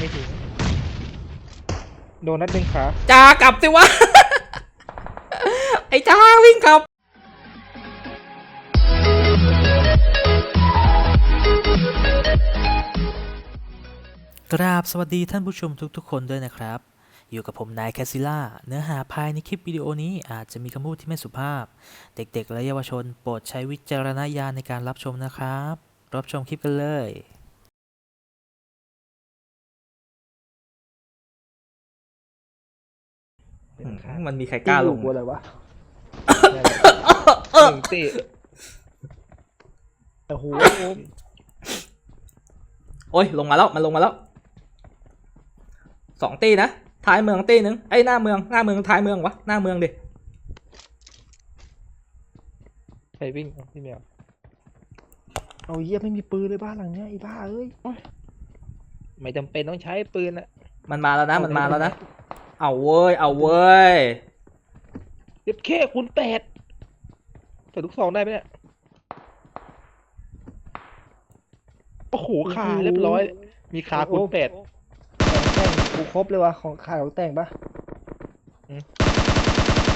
ไม่ถึง โดนนัดหนึ่งขาจ้ากลับสิวะ ไอ้จ้าวิ่งกลับกราบสวัสดีท่านผู้ชมทุกๆ คนด้วยนะครับ อยู่กับผมนายแคสซิล่า เนื้อหาภายในคลิปวิดีโอนี้อาจจะมีคำพูดที่ไม่สุภาพ เด็กๆ และเยาวชนโปรดใช้วิจารณญาณในการรับชมนะครับ รับชมคลิปกันเลย มันมีใครกล้าลงกูอะไรวะหนึ่งตีโอ้โหโอ้ยลงมาแล้วมันลงมาแล้วสองตีนะท้ายเมืองตีหนึ่งไอ้ยหน้าเมืองหน้าเมืองท้ายเมืองวะหน้าเมืองดิใครวิ่งเอาพี่แมวเอาเยี่ยไม่มีปืนเลยบ้านหลังเนี้ยไอ้บ้าเอ้ยไม่จำเป็นต้องใช้ปืนอะมันมาแล้วนะมันมาแล้วนะ เอาเว้ย เอาเว้ยเย็บแค่คูณแปดใส่ลูกซองได้ไหมเนี่ย โอ้โหขาเรียบร้อย มีขาคูณแปดแต่งกูครบเลยวะของขายของแต่งปะ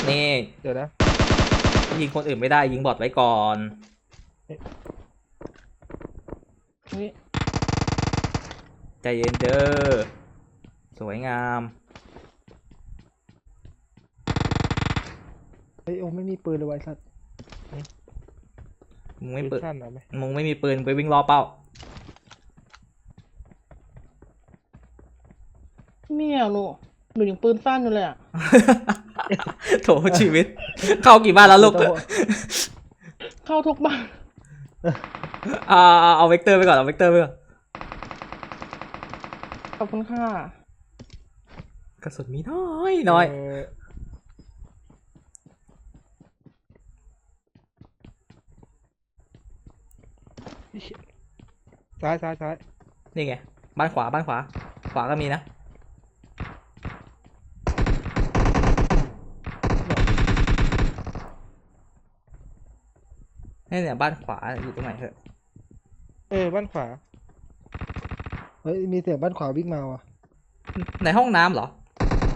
นี่เดี๋ยวนะ ยิงคนอื่นไม่ได้ยิงบอทไว้ก่อนนี่ใจเย็นเด้อสวยงาม เฮ้ยโอ้ไม่มีปืนเลยวะไอ้สัตว์มึงไม่ปืเปินดสั้นเอาไหมมึงไม่มีปืนไปวิ่งรอเป้าไม่เอาหนูหนูยังปืนสั้นอยู่เลยอะโถชีวิต เข้ากี่บ้านแล้วลูก เข้าทุกบ้านเอาเอาเอาเวกเตอร์ไปก่อนเอาเวกเตอร์ไปก่อนขอบคุณค่ะกระสุนมีน้อยน้อย เซ้ายซ้ายซ้ายนี่ไง บ้านขวาบ้านขวา ขวาก็มีนะ นี่เนี่ยบ้านขวาอยู่ตรงไหนเถอะเออบ้านขวาเฮ้ยมีเสียงบ้านขวาวิ่งมาว่ะในห้องน้ำเหรอ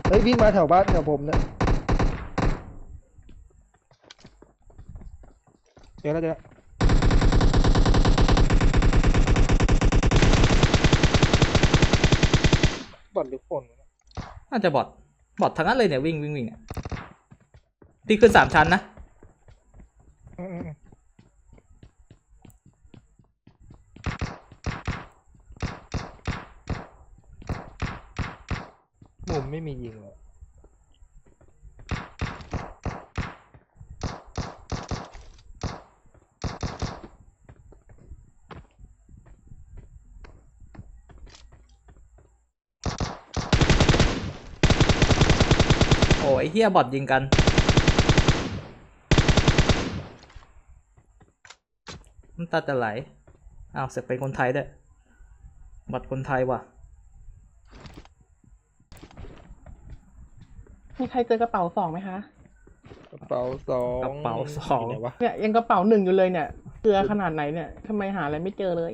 เฮ้ยวิ่งมาแถวบ้านแถวผมเนี่ยเดี๋ยวเราจะ บอทหรือคนน่าจะบอทบอททั้งนั้นเลยเนี่ยวิ่งวิ่งวิ่งเนี่ยพี่ขึ้นสามชั้นนะ อืมอืมอืมมุมไม่มียิงเลย โอ้ยเฮียบอทยิงกัน น้ำตาจะไหล อ้าวเสร็จเป็นคนไทยด้วยบอทคนไทยว่ะ มีใครเจอกระเป๋าสองไหมคะ กระเป๋าสองกระเป๋าสอง ยู่ไหนวะเนี่ยยังกระเป๋าหนึ่งอยู่เลยเนี่ยเกลือขนาดไหนเนี่ยทำไมหาอะไรไม่เจอเลย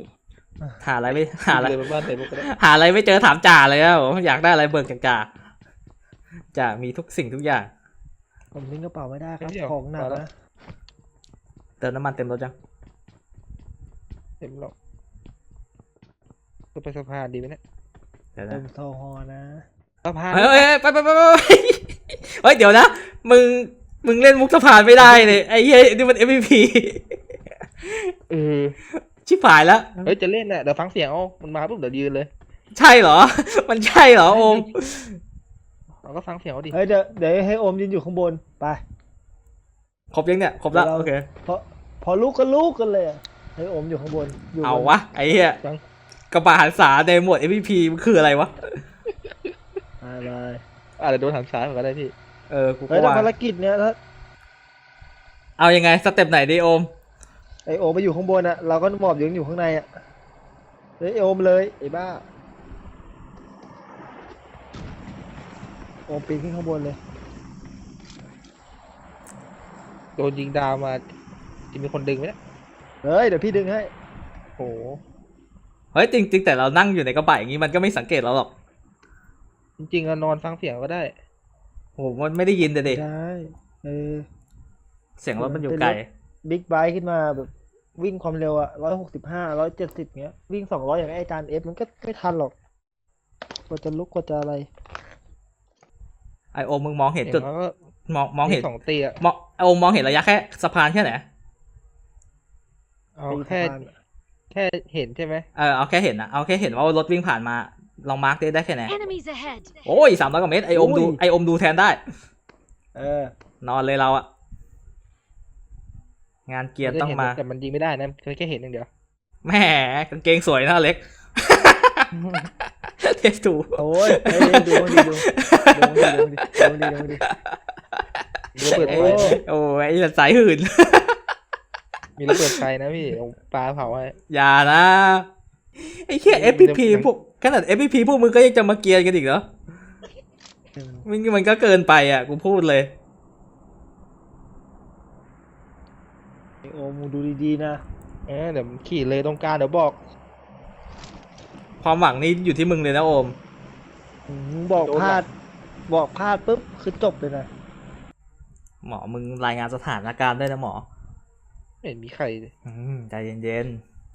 หาอะไรไม่หาอะไรเลยไปบ้านเตะลูกก็ได้ หาอะไรไม่เจอถามจ่าเลยอะผมอยากได้อะไรเบิกจากจ่า จ่ามีทุกสิ่งทุกอย่าง ผมทิ้งกระเป๋าไม่ได้ครับไม่เดี๋ยวของหนักเอาละนะ เติมน้ำมันเต็มรถจังเต็มหรอกจะไปสะพานดีไหมเนี่ยเดี๋ยวเต็นะมโซฮอนะ สะพานเฮ้ยเฮ้ยเฮ้ยไปไปไปไปไปเฮ้ยเดี๋ยวนะ มึง มึงเล่นมุกสะพานไม่ได้เลยไอ้เหี้ยนี่มัน MVP เออชิบหายแล้ว เฮ้ยจะเล่นน่ะเดี๋ยวฟังเสียงเอามันมาปุ๊บเดี๋ยวยืนเลย ใช่เหรอ มันใช่เหรอโอม เราก็ฟังเสียงเอาดิเฮ้ยเดี๋ยวเดี๋ยวให้โอมยืนอยู่ข้างบนไปครบยังเนี่ยครบแล้วเดี๋ยวเราโอเคพอพอลูกก็ลูกกันเลยอะให้โอมอยู่ข้างบนอยู่บนเอาวะไอ้เหี้ยฟังกระบาหันษาในหมวด MVP มันคืออะไรวะไปไปอาจจะโดนหันซ้ายเหมือนกันได้พี่เออกูเฮ้ก็ยแต่ว่าภารกิจเนี้ยถ้าเอายังไงสเต็ปไหนดีโอมไอโอมไปอยู่ข้างบนอะเราก็หมอบยังอยู่ข้างในอะเฮ้ยไอโอมเลยไอ้บ้า โอมปีนขึ้นข้างบนเลย โดนยิงดาวมา จะมีคนดึงไหมเนี่ยเฮ้ย เดี๋ยวพี่ดึงให้โอ้โห เฮ้ยจริงๆแต่เรานั่งอยู่ในกระบะอย่างนี้มันก็ไม่สังเกตเราหรอกจริงๆเรานอนฟังเสียงก็ได้โหมันไม่ได้ยินแต่เด็กได้เออ เสียงรถมันอยู่ไกล บิ๊กไบค์ขึ้นมาแบบวิ่งความเร็วอะร้อยหกสิบห้าร้อยเจ็ดสิบเงี้ย วิ่งสองร้อยอย่างไอ้อาจารย์เอฟมันก็ไม่ทันหรอกกว่าจะลุกกว่าจะอะไร ไอโอมมึงมองเห็นจุดอย่างน้อยก็มองมองเห็นสองตีอะมองไอโอมมองเห็นระยะแค่สะพานแค่ไหนเอาตีแค่สะพานแค่เห็นใช่ไหมเออเอาแค่เห็นนะเอาแค่เห็นว่ารถวิ่งผ่านมาลองมาร์กได้ได้แค่ไหน Enemies ahead! โอ้ยสามร้อยกว่าเมตรไอโอมดูไอโอมดูแทนได้ เออ นอนเลยเราอะงานเกียร์ต้องมาแต่มันยิงไม่ได้นะแค่เห็นอย่างเดียวแหมกางเกงสวยนะอเล็ก เทสตูโอ้ยเอ้ยดูมันดีดูดูมันดีดูมันดีดูมันดีมีระเบิดไฟโอ้ยสายหื่นมีระเบิดไฟนะพี่ปลาเผาไว้อย่านะไอ้แค่เดี๋ยว FPP เดี๋ยวพวกขนาด FPP พวกมึงก็ยังจะมาเกียร์กันอีกเหรอมันมันก็เกินไปอะ กูพูดเลยไอ้มมึงดูดีๆนะเออเดี๋ยวขี่เลยตรงกลางเดี๋ยวบอก ความหวังนี่อยู่ที่มึงเลยนะโอมมึงบอกโดนพลาดหรบอกพลาดปุ๊บคือจบเลยนะหมอมึงรายงานสถานการณ์ด้วยนะหมอ ไม่เห็นมีใครเลย อืมใจเย็น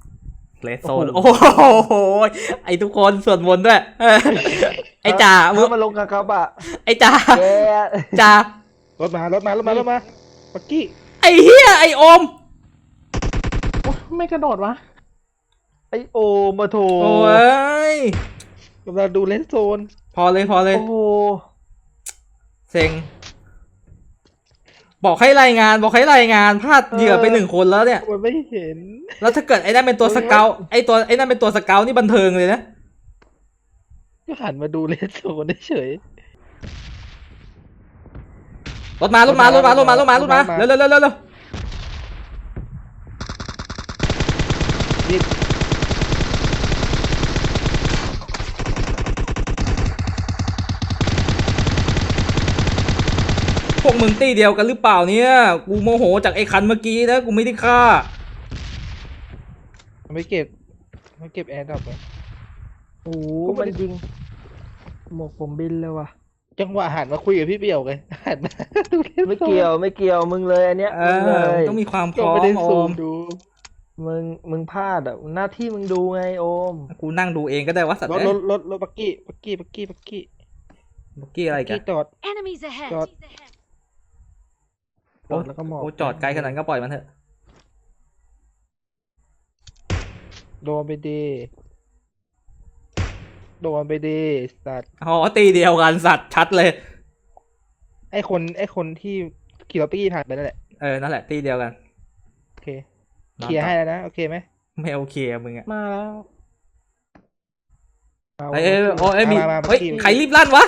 ๆเลสโซนโอ้โหไอทุกคนส่วนบนต์ด้วยเออไอจ่ามึงถ้ามาลงกับกระบะไอจ่าแกจ่ารถมารถมารถมารถมาปักกี้ไอเฮียไอโอม โอ๊ยไม่กระโดดวะ ไอโอมมาโถโอ้ยกำลังดูเลนส์โซน พอเลยพอเลย โอ้โหเซ็ง บอกให้รายงาน บอกให้รายงานพลาดเหยื่อไปหนึ่งคนแล้วเนี่ย มันไม่เห็น แล้วถ้าเกิดไอ้นั่นเป็นตัวสเกลไอ้ตัวไอ้นั่นเป็นตัวสเกลนี่บันเทิงเลยนะก็หันมาดูเลนส์โซนเฉยรถมารถมารถมารถมารถมารถมารถมาเร็วเร็วเร็วเร็วเร็ว รีบ พวกมึงตีเดียวกันหรือเปล่าเนี่ย กูโมโหจากไอ้คันเมื่อกี้นะ กูไม่ได้ฆ่า มันไม่เก็บไม่เก็บแอร์ดรอปเลยโอ้โหก็ไม่มันได้ยิงหมวกผมบินเลยว่ะ จังหวะหันมาคุยกับพี่เปียวเลยหันมาดูเลนส์โซนไม่เกี่ยวไม่เกี่ยวมึงเลยอันเนี้ยเอมึงเลอ ยต้องมีความพก็ร้อไม่มได้โอซูมมดูมึงมึงพลาดอะหน้าที่มึงดูไงโอม กูนั่งดูเองก็ได้ว่าสัตว์รถเอ้รยถรถรถปักกี้ปักกี้ปักกี้ปักกี้เมื่อกี้อะไรปักกัน กี้จอด Enemies ahead! จอด โอ้แล้วก็หมอบโอ้จอดไกลขนาดนั้นก็ปล่อยมันเถอะ โดนไปดี โดนไปดีสัตว์ อ๋อตีเดียวกันสัตว์ชัดเลย ไอคนไอคนที่ขี่รถปักกี้ผ่านไปนั่นแหละ เออ นั่นแหละตีเดียวกัน โอเค เคลียร์ให้แล้วนะ โอเคไหม ไม่โอเคอะมึงอะมาแล้วเอาเอ้ยเอ้ยโอ้เอ้ยมีาาเฮ้ยปักกี้ใครรีบลั่นวะ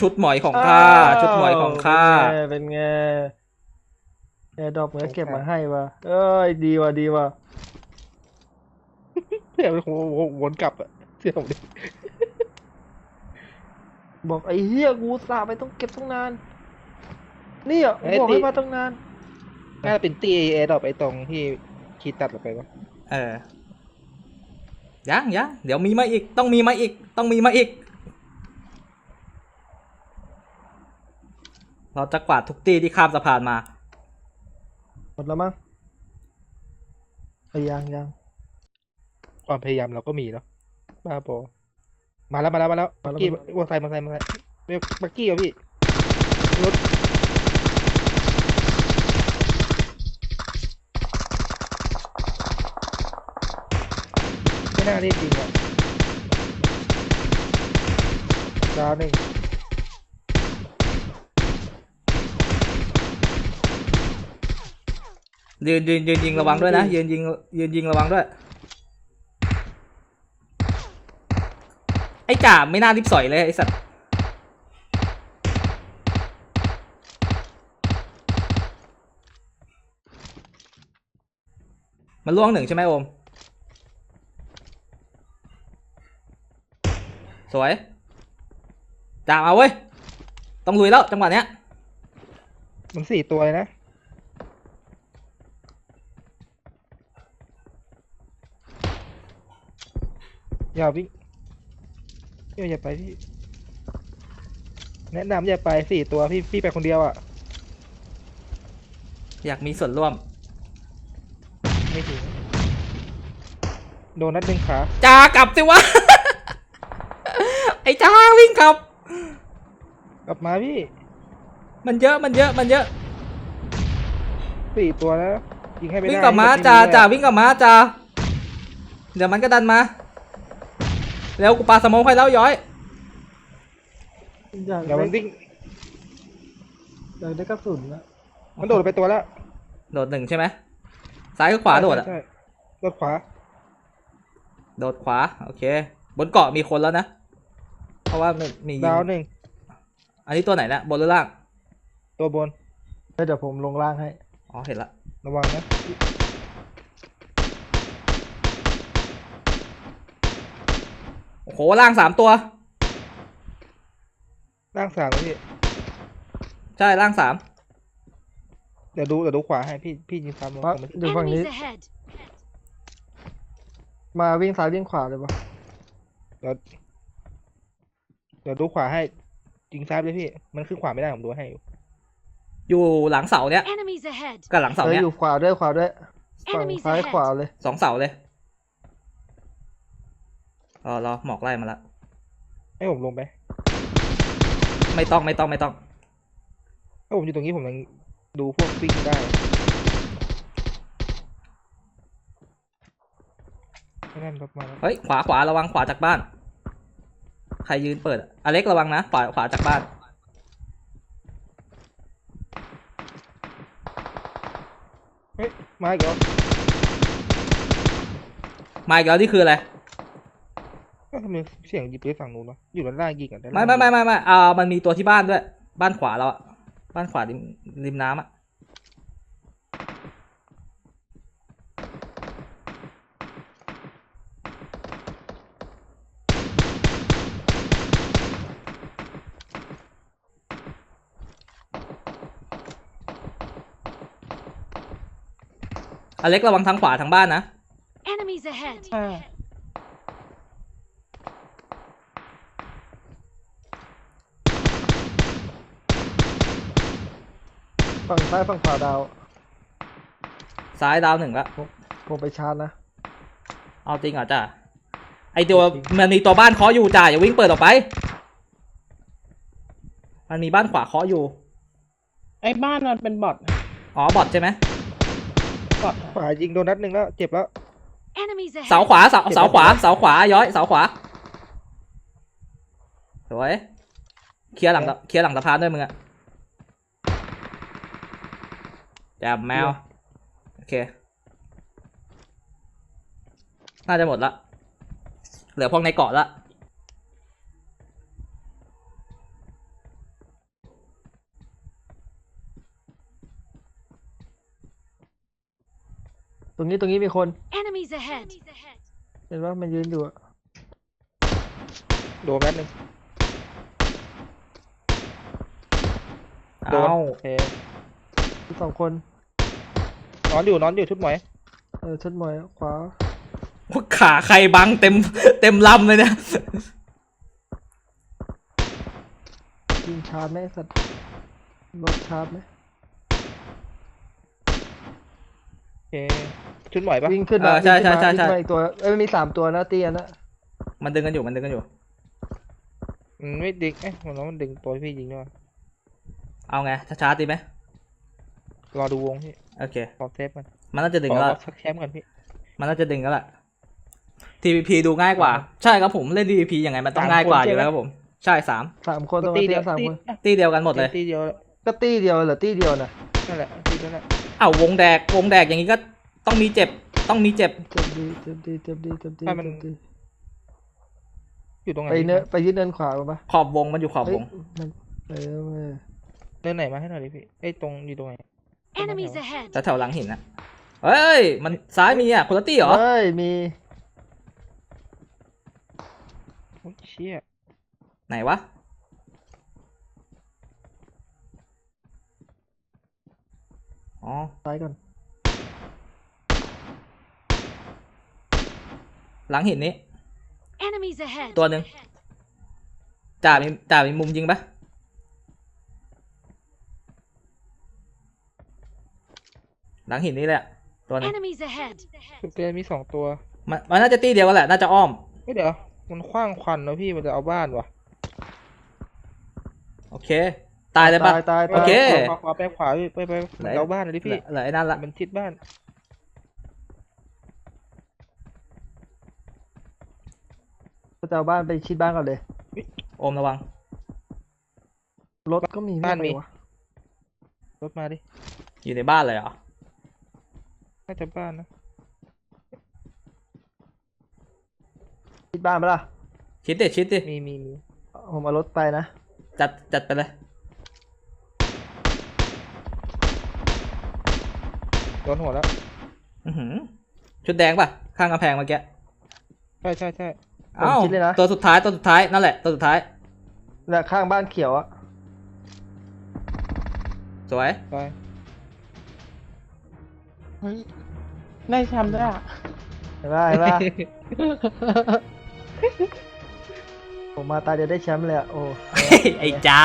ชุดหมอยของข้าชุดหมอยของข้าวเป็นไงแอร์ดรอปเงี้ยเก็บมาให้ว่ะเอ้ยดีว่ะดีว่ะเดี๋ยวผมผมวนกลับอะเชื่อผมดิบอกไอ้เฮียกูสาไปต้องเก็บตั้งนานนี่อะกูบอกให้มาตั้งนานน่าจะเป็นตีเอดอกไอตรงที่คีตัดออกไปวะเออยังยังเดี๋ยวมีมาอีก ต้องมีมาอีก ต้องมีมาอีก เราจะกวาดทุกตีที่ข้ามสะพานมา หมดแล้วมั้งเอ้ยยังยังความพยายามเราก็มีเนาะบ้าปอมาแล้วมาแล้วมาแล้วมาปักแล้ว กี้มาแล้วมอไซค์มอไซค์มอไซค์ไม่ปักกี้เหรอพี่รถไม่น่าได้จริงอะดาวหนึ่ง ยืนยืนยืนยิงระวังด้วยนะยืนยิงยืนยิงระวังด้วย ไอ้จ่าไม่น่ารีบสอยเลยไอ้สัตว์มันล่วงหนึ่งใช่ไหมโอม สวยจ่ามาเว้ย ต้องลุยแล้วจังหวะเนี้ย มันสี่ตัวเลยนะ อย่าวิ่งพี่อย่าไปพี่ แนะนำอย่าไปสี่ตัวพี่พี่ไปคนเดียวอะ อยากมีส่วนร่วม ไม่ถึงโดนนัดหนึ่งขาจากลับสิวะ ไอ้จ้าวิ่งกลับ กลับมาพี่ มันเยอะมันเยอะมันเยอะสี่ตัวแล้วยิงให้ไม่ได้วิ่งกลับมาให้จ่าพี่จ่าได้วิ่งกลับมาจ่าเดี๋ยวมันก็ดันมา แล้วกูปาสโมองให้แล้วย้อย อยากเดี๋ยวได้มันวิ่งอยากได้กระสุนนะมันโดดไปตัวแล้วโดดหนึ่งใช่ไหมซ้ายกับขวาโดดอะใช่ใช่โดดขวาโดดขวาโอเค บนเกาะมีคนแล้วนะ เพราะว่ามันมียิงดาวหนึ่งอันนี้ตัวไหนนะบนหรือล่างตัวบนเดี๋ยวผมลงล่างให้อ๋อเห็นละระวังนะ โอ้โหล่างสามตัวล่างสามนะพี่ ใช่ล่างสามเดี๋ยวดูเดี๋ยวดูขวาให้พี่พี่ยิงซ้ำลงมาผมไม่อยู่ฝั่งนี้ Enemies ahead. มาวิ่งซ้ายวิ่งขวาเลยปะเดี๋ยวเดี๋ยวดูขวาให้ยิงซ้ายไปเลยพี่ มันขึ้นขวาไม่ได้ผมดูให้อยู่อยู่หลังเสาเนี้ย Enemies ahead. กับหลังเสาเออเนี้ยอยู่ขวาด้วยขวาด้วยฝั่ง Enemies ซ้าย ahead. ขวาเลย สองเสาเลย รอรอหมอกไล่มาละให้ผมลงไปไม่ต้องไม่ต้องไม่ต้องถ้าผมอยู่ตรงนี้ผมยังดูพวกวิ่งได้ไม่นั่นรถมาแล้วเฮ้ยขวาขวาระวังขวาจากบ้าน ใครยืนเปิดอะอเล็กระวังนะขวาขวาจากบ้าน เฮ้ยมาอีกแล้วมาอีกแล้วนี่คืออะไรก็ ทำไมเสียงยิงปืนฝั่งนู้นวะอยู่ด้านล่างยิงกันด้านไม่ล่างไม่ไม่ไม่ไม่อ่ามันมีตัวที่บ้านด้วย บ้านขวาเราอะบ้านขวาริมริมน้ำอะอเล็กระวังทางขวาทางบ้านนะ Enemies ahead. อ่า ฝั่งซ้ายฝั่งขวาดาว ซ้ายดาวหนึ่งละผมไปชาร์จนะ เอาจริงเหรอจ้าไอตัวมันมีตัวบ้านเคาะอยู่จ้าอย่าวิ่งเปิดออกไป มันมีบ้านขวาเคาะอยู่ ไอ้บ้านมันเป็นบอทอ๋อบอทใช่ไหมบอทขวายิงโดนนัดหนึ่งแล้ว เจ็บแล้ว Enemies ahead. เสาขวาเสาเสาขวาเสาขวาย้อยเสาขวาสวยเคลียร์หลังเคลียร์หลังสะพานด้วยมึงอะ จับแมว โอเค น่าจะหมดละ เหลือพวกในเกาะละตรงนี้ตรงนี้มีคน Enemies ahead. เห็นว่ามันยืนอยู่อะโดนนัดหนึ่งโดน เอา โอเคมีสองคน นอนอยู่นอนอยู่ชุดหมวยเออชุดมวยขวาขาใครบังเต็มเต็มลำเลยเนี่ยยิงชาร์จไหมไอ้สัตว์รถชาร์จไหมโอเคชุดหมวยปะวิ่งขึ้นมาเออใช่วิ่งขึ้นมาใช่ใช่ วิ่งมาอีกตัวเอ้ยมันมีสามตัวนะเตียนะมันดึงกันอยู่มันดึงกันอยู่ อืมไม่ดึงเอ๊ะมันว่ามันดึงตัวพี่ยิงด้วยวะเอาไงช้าๆตีไหม รอดูวงพี่โอเค ขอเซฟมันมันน่าจะดึงขอแล้วเอาสักแชมป์ก่อนพี่ มันน่าจะดึงแล้วล่ะ TVP ดูง่ายกว่า ใช่ครับผมเล่น TVP ยังไงมันต้องง่ายกว่าอยู่แล้วครับผม ใช่สามสามคนตก็รงตีนั้นเดีเตียยวสามตีคนตีเดียวกันหมดเลย ตีเดียวก็ตีเดียวเหรอตีเดียวนะนั่นแหละตีนั่นแหละอ้าววงแดกวงแดกอย่างนี้ก็ต้องมีเจ็บต้องมีเจ็บเจ็บดีเจ็บดีเจ็บดีเจ็บดีเจ็บดีอยู่ตรงไหนไปเนื้อไปยึดเนินขวาปะขอบวงมันอยู่ขอบเฮ้ยวงมันเออเว้ยเดินไหนมาให้หน่อยดิพี่เอ้ยตรงอยู่ตรงไหน Enemies ahead. แต่แถวหลังหินนะเฮ้ย มันซ้ายมีอะคนละตี้เหรอ เฮ้ย มีโอ้ยเชี่ยไหนวะ อ๋อ ซ้ายก่อน หลังหินนี้ Enemies ahead. ตัวหนึ่งจ่ามีจ่ามีมุมยิงปะ หลังหินนี่แหละ ตัวหนึง Enemies ahead. จุดเตือนมีสองตัวมันมันน่าจะตีเดียวกันแหละน่าจะอ้อมไม่เดี๋ยว มันคว้างควันแล้วพี่มันจะเอาบ้านวะโอเค ตายเลยปะ ตายตายโอเค ขวาขวาไปขวาพี่ไปไปมันเอาบ้านเลยดิเหลืพี่อเหลือไอ้นั่นละมันชิดบ้านก็จะเอาบ้านไปชิดบ้านก่อนเลย โอมระวัง รถก็มีบ้านมีไไหวะรถมาดิอยู่ในบ้านเลยเหรอ น่าจะบ้านนะชิดบ้านปะล่ะชิดดิชิดดิมีมีมีผมเอารถไปนะ จัดจัดไปเลยโดนหัวแล้ว อื้อหือชุดแดงปะข้างกำแพงเมื่อกี้ใช่ใช่ใช่เอ้าผมคิดเลยนะ ตัวสุดท้ายตัวสุดท้ายนั่นแหละตัวสุดท้าย และข้างบ้านเขียวอะสวย ไปเฮ้ยได้แชมป์ด้วยอะเห็นปะเห็นปะ ผมมาตาเดียวได้แชมป์เลยอะโอ้ ไอ้จ้า